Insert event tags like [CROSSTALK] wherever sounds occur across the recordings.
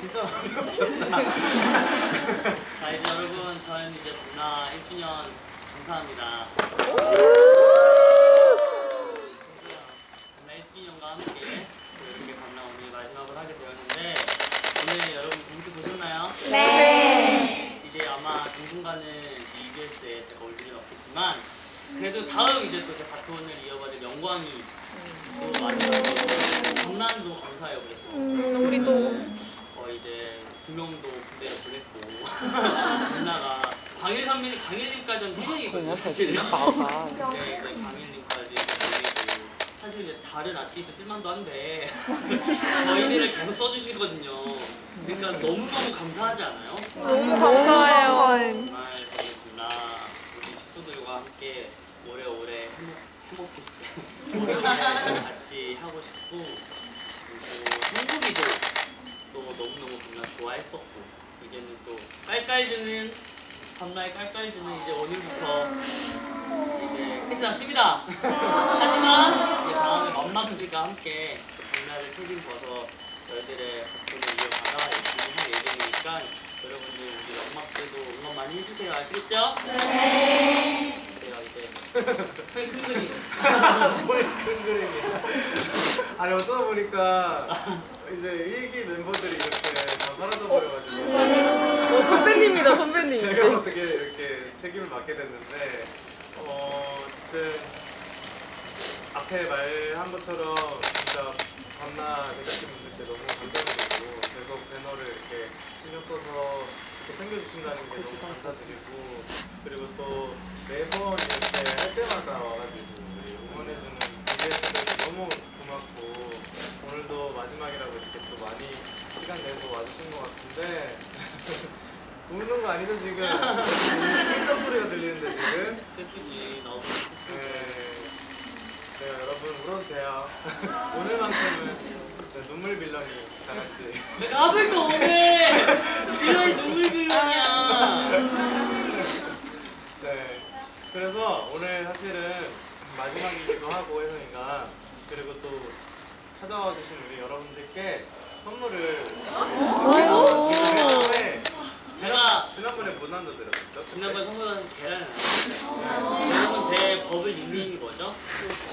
진짜 어렵다. 자 이제 여러분 저희는 이제 문화 1주년 감사합니다. 진짜 문화 1주년과 함께 이렇게 강남 오늘 마지막으로 하게 되었는데 오늘 여러분 재밌게 보셨나요? 네. 이제 아마 당분간은 EBS에 제가 올 일은 없겠지만 그래도 다음 이제 또 제 바톤을 이어받을 영광이 또 그 명도 군대를 보냈고 [LAUGHS] 누나가 광일 선배님 광일님까지는 세 아, 명이거든요 사실. 아, 아. [LAUGHS] 네, 이제 광일님까지 보내고 사실 이제 다른 아티스트 쓸만도 한데 [LAUGHS] 저희들을 계속 써주시거든요. 그러니까 너무 너무 감사하지 않아요? 너무 감사해요. 정말 저희 누나 우리 식구들과 함께 오래오래 행복해 행복해 오래오래 같이 하고 싶고 그리고 행복이도 또 너무너무 겁나 좋아했었고 이제는 또 깔깔주는 밤날 깔깔주는 이제 오늘부터 이제 끝이 났습니다. 하지만 이제 다음에 맘막들과 함께 밤날을 책임져서 저희들의 작품을 이어가다 열심히 할 예정이니까 여러분들 우리 엄마들도 응원 많이 해주세요. 아시겠죠? 네 큰 그림 머리 큰 그림이야. 아니 어쩌다 보니까 이제 일기 멤버들이 이렇게 다 사라져 버려가지고. 어, 선배님이다 선배님. 제가 어떻게 이렇게 책임을 맡게 됐는데 어 어쨌든 앞에 말한 것처럼 진짜 밤나 제작진분들께 너무 감사드리고 계속 배너를 이렇게 신경 써서 이렇게 챙겨주신다는 게 너무 감사드리고 그리고 또 매번 이렇게 할 때마다 와가지고 우리 응원해주는 BBS들도 너무 고맙고 오늘도 마지막이라고 이렇게 또 많이 시간 내서 와주신 것 같은데 [LAUGHS] 우는 거 아니죠 지금? [LAUGHS] 꿀쩍 소리가 들리는데 지금? 슬프지 나도 네. 네 여러분 울어도 돼요. [LAUGHS] 오늘만큼은 진짜 눈물 빌런이 다 같이. 또 오늘 빌런이 눈물 빌런이야. 네 그래서 오늘 사실은 마지막이기도 하고 혜성이가. 그리고 또 찾아와 주신 우리 여러분들께 선물을 지난번에 제가 지난번에 못 나눠드렸었죠? 지난번 선물한 계란을 나왔어요. 여러분 제 버블 닉네임이 뭐죠?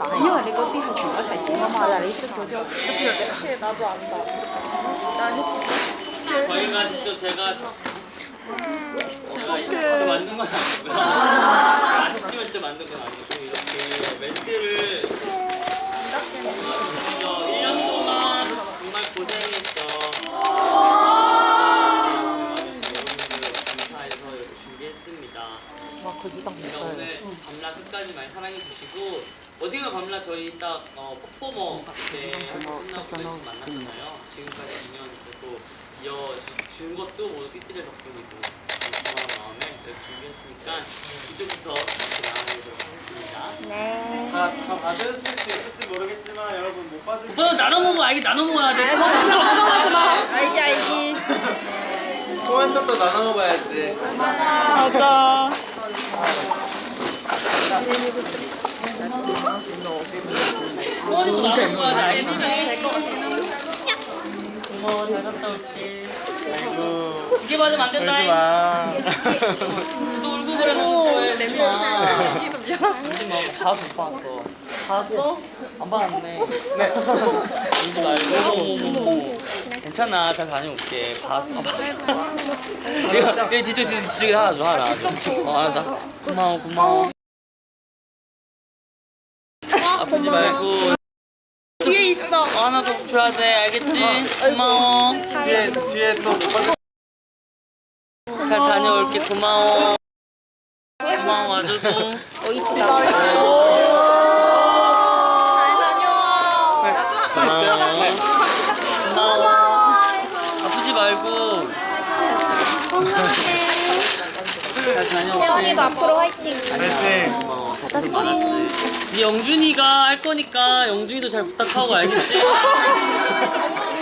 아니야, 내가 어떻게 다 준거 자신. 엄마, 나 레이스 교정. 어떻게 나도 안다. 난 저희가 직접 제가 제가 직접 만든 건 아니고요. 아, 아쉽지만 진짜 만든 건 아니고 이렇게 멘트를 1년 동안 정말 고생했어. 감사해서 이렇게 준비했습니다. 와, 거지당 그러니까 오늘 밤낮 끝까지 많이 사랑해 주시고 보면 밤라 저희 딱 어, 퍼포머 때 끝나고 또 만났잖아요. 지금까지 2년 계속 이어준 것도 모두 삐뚤의 덕분이고 고마운 마음에 준비했으니까 이쪽부터 같이 나눠보도록 하겠습니다. 네. 다, 다 받으실 수 있을지 모르겠지만 여러분 못 받으실 오빠 나눠 먹어 알게 나눠 먹어야 돼. 걱정하지 마. 알지 알지. 소한 척도 나눠 먹어야지 맞아 나눠 먹어야 돼 알겠지? 고마워 잘 갔다 올게. 아이고 두개 받으면 안 된다. 울지 마 [LAUGHS] 또 울고 그래 너무 좋아해 내마. 다못 봤어. 봤어? 안 받았네. 네. 울지 말고. 괜찮아. 잘 다녀올게. 봤어. 봤어. 이거, 이거 뒤쪽, 뒤쪽, 뒤쪽에 하나 줘, 하나 줘. 어, 알았어. 고마워, 고마워. 아프지 말고. 어, 하나 더 줘야 돼. 알겠지? 고마워. 뒤에 뒤에 또 잘 다녀올게. 고마워. 고마워, 와줘서. 어 이쁘다. 잘 다녀와. 고마워. 고마워. 아프지 말고. 잘 다녀올게. 태원이도 앞으로 화이팅. 파이팅. 많았지. 이제 영준이가 할 거니까 영준이도 잘 부탁하고 알겠지?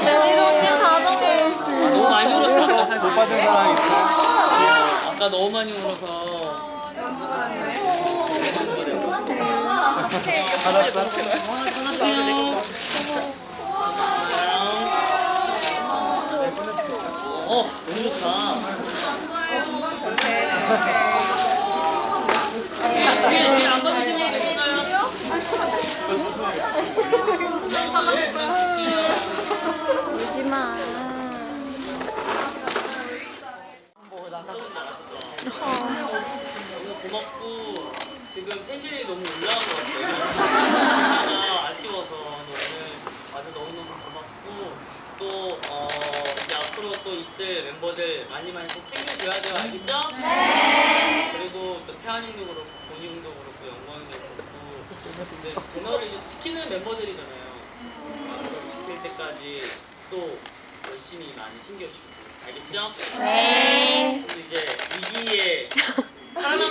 매니저 언니 다정해. 아, 너무 많이 울었어 아까 사실. 받은 사람 있어? 어, 아까 너무 많이 울어서. 받았어? 하나 어, 너무 좋다. 뒤에 안 받으시는 분 계신가요? 울지 마. 너무 고맙고 지금 텐션이 너무 올라간 것 같아요. 아쉬워서 오늘 와서 너무너무 고맙고 또 어, 이제 앞으로 또 있을 멤버들 많이 많이 또 챙겨줘야 돼요. 알겠죠? 네. 그리고 또 태환이도 그렇고 본이 형도 그렇고 영광이도 그렇고 근데 이제 지키는 멤버들이잖아요. 그걸 지킬 때까지 또 열심히 많이 챙겨주고 알겠죠? 네. 이제 위기에 살아남는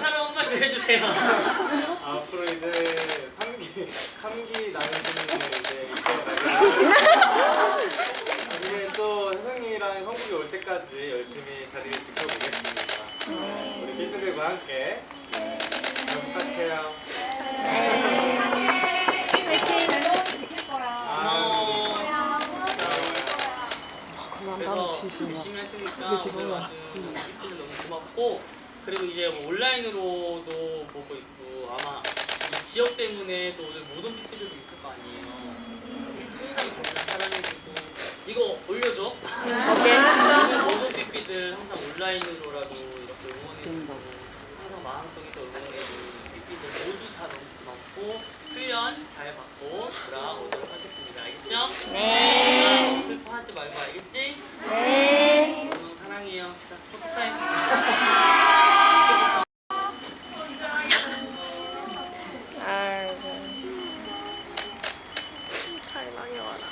사람 한 말씀 해주세요. 앞으로 이제 감기 감기 나는 분이 이제 있어가지고 이제 또 혜성이랑 형국이 올 때까지 열심히 자리를 지켜보겠습니다. 우리 빈들과 함께 네. 그만 그래서. 열심히 할 테니까 오늘 와준 삐삐들 너무 고맙고 그리고 이제 뭐 온라인으로도 보고 있고 아마 이 지역 때문에 또 오늘 모든 삐삐들도 있을 거 아니에요. 항상 사랑해주고 이거 올려줘. 오늘 모든 삐삐들 항상 온라인으로라도 이렇게 응원해주고 항상 마음속에서 응원해주는 삐삐들 모두 다 너무 고맙고 훈련 잘 받고 돌아오도록 하겠습니다. 알겠죠? 네. 아, 슬퍼하지 말고 알겠지? 네. 너무 사랑해요. 자, 포토타임. [LAUGHS] 아이고. 잘 다녀와라.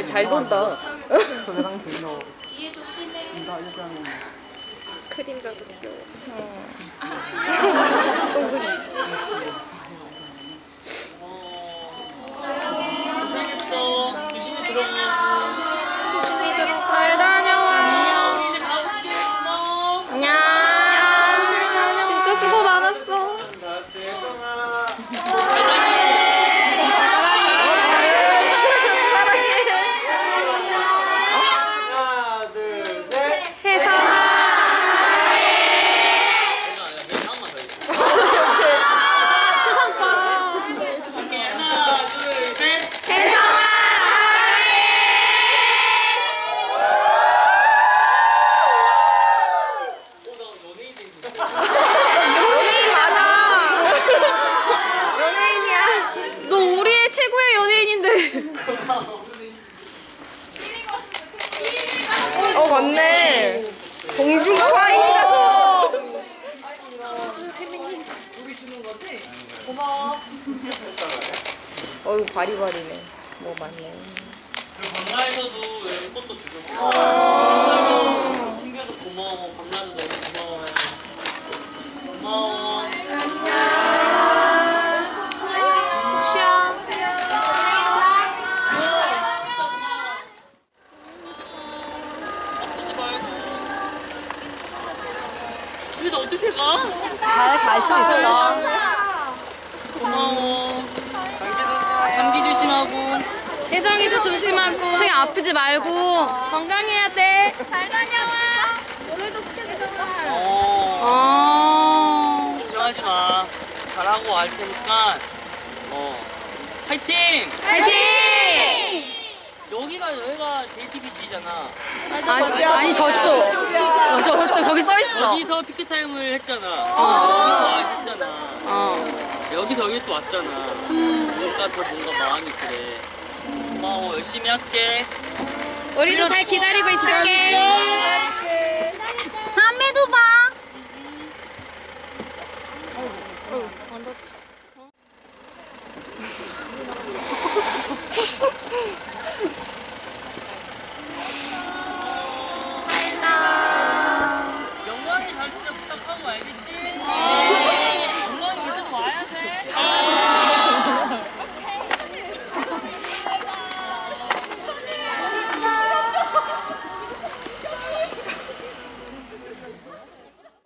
잘, 잘 돈다. 그 당시 너 이가 요구하는 크림자도 귀여워. 동그리. 고생했어. 유심히 들어. 어유 바리바리네. 뭐. 그리고 방라에서도 이런 꽃도. 방라도 챙겨서 고마워. 방라도 너무 고마워요. 고마워. 아프지 말고. 집에 나 어떻게 가? 잘 갈 수 있어. 고마워. 감기 조심해 감기 조심하고. 혜정이도 조심하고. 선생님 아프지 말고 건강해야 돼. 잘 다녀와. 오늘도 스케줄이잖아. 어. 어. 걱정하지 마. 잘하고 갈 테니까. 어. 파이팅! 파이팅! 여기가 여기가 JTBC잖아. 아니, 아니 저쪽. 어, 저, 저쪽 저기 써 있어. 여기서 피크 타임을 했잖아. 여기서 와 했잖아. 어. 여기서 여기 또 왔잖아. 그러니까 더 뭔가 마음이 그래. 고마워 열심히 할게 우리도 잘 기다리고 있을게. 남매도 봐. 음.